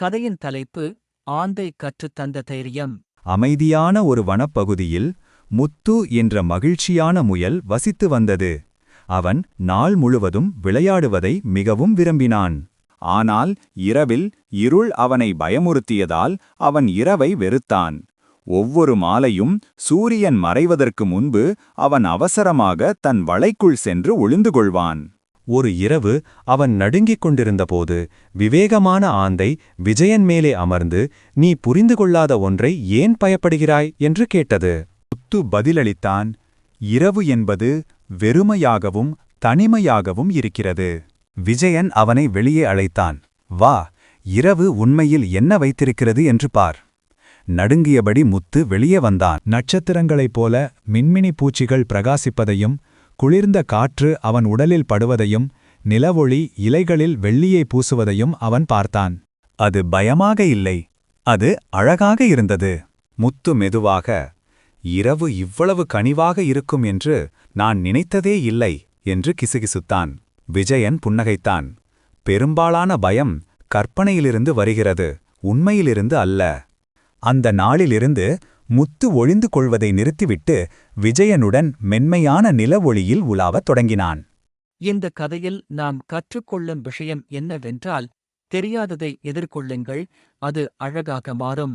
கதையின் தலைப்பு ஆந்தை கற்றுத்தந்த தைரியம். அமைதியான ஒரு வனப்பகுதியில் முத்து என்ற மகிழ்ச்சியான முயல் வசித்து வந்தது. அவன் நாள் முழுவதும் விளையாடுவதை மிகவும் விரும்பினான். ஆனால் இரவில் இருள் அவனை பயமுறுத்தியதால் அவன் இரவை வெறுத்தான். ஒவ்வொரு மாலையும் சூரியன் மறைவதற்கு முன்பு அவன் அவசரமாக தன் வளைக்குள் சென்று ஒளிந்து கொள்வான். ஒரு இரவு அவன் நடுங்கிக் கொண்டிருந்தபோது விவேகமான ஆந்தை விஜயன் மேலே அமர்ந்து நீ புரிந்து கொள்ளாத ஒன்றை ஏன் பயப்படுகிறாய்? என்று கேட்டது. முத்து பதிலளித்தான் இரவு என்பது வெறுமையாகவும் தனிமையாகவும் இருக்கிறது. விஜயன் அவனை வெளியே அழைத்தான் வா இரவு உண்மையில் என்ன வைத்திருக்கிறது? என்று பார். நடுங்கியபடி முத்து வெளியே வந்தான். நட்சத்திரங்களைப் போல மின்மினி பூச்சிகள் பிரகாசிப்பதையும் குளிர்ந்த காற்று அவன் உடலில் படுவதையும் நிலவொளி இலைகளில் வெள்ளியை பூசுவதையும் அவன் பார்த்தான். அது பயமாக இல்லை. அது அழகாக இருந்தது. முத்து மெதுவாக இரவு இவ்வளவு கனிவாக இருக்கும் என்று நான் நினைத்ததே இல்லை என்று கிசுகிசுத்தான். விஜயன் புன்னகைத்தான். பெரும்பாலான பயம் கற்பனையிலிருந்து வருகிறது உண்மையிலிருந்து அல்ல. அந்த நாளிலிருந்து முத்து ஒளிந்து கொள்வதை நிறுத்திவிட்டு விஜயனுடன் மென்மையான நிலவொளியில் உலாவத் தொடங்கினான். இந்த கதையில் நாம் கற்றுக்கொள்ளும் விஷயம் என்னவென்றால் தெரியாததை எதிர்கொள்ளுங்கள் அது அழகாக மாறும்.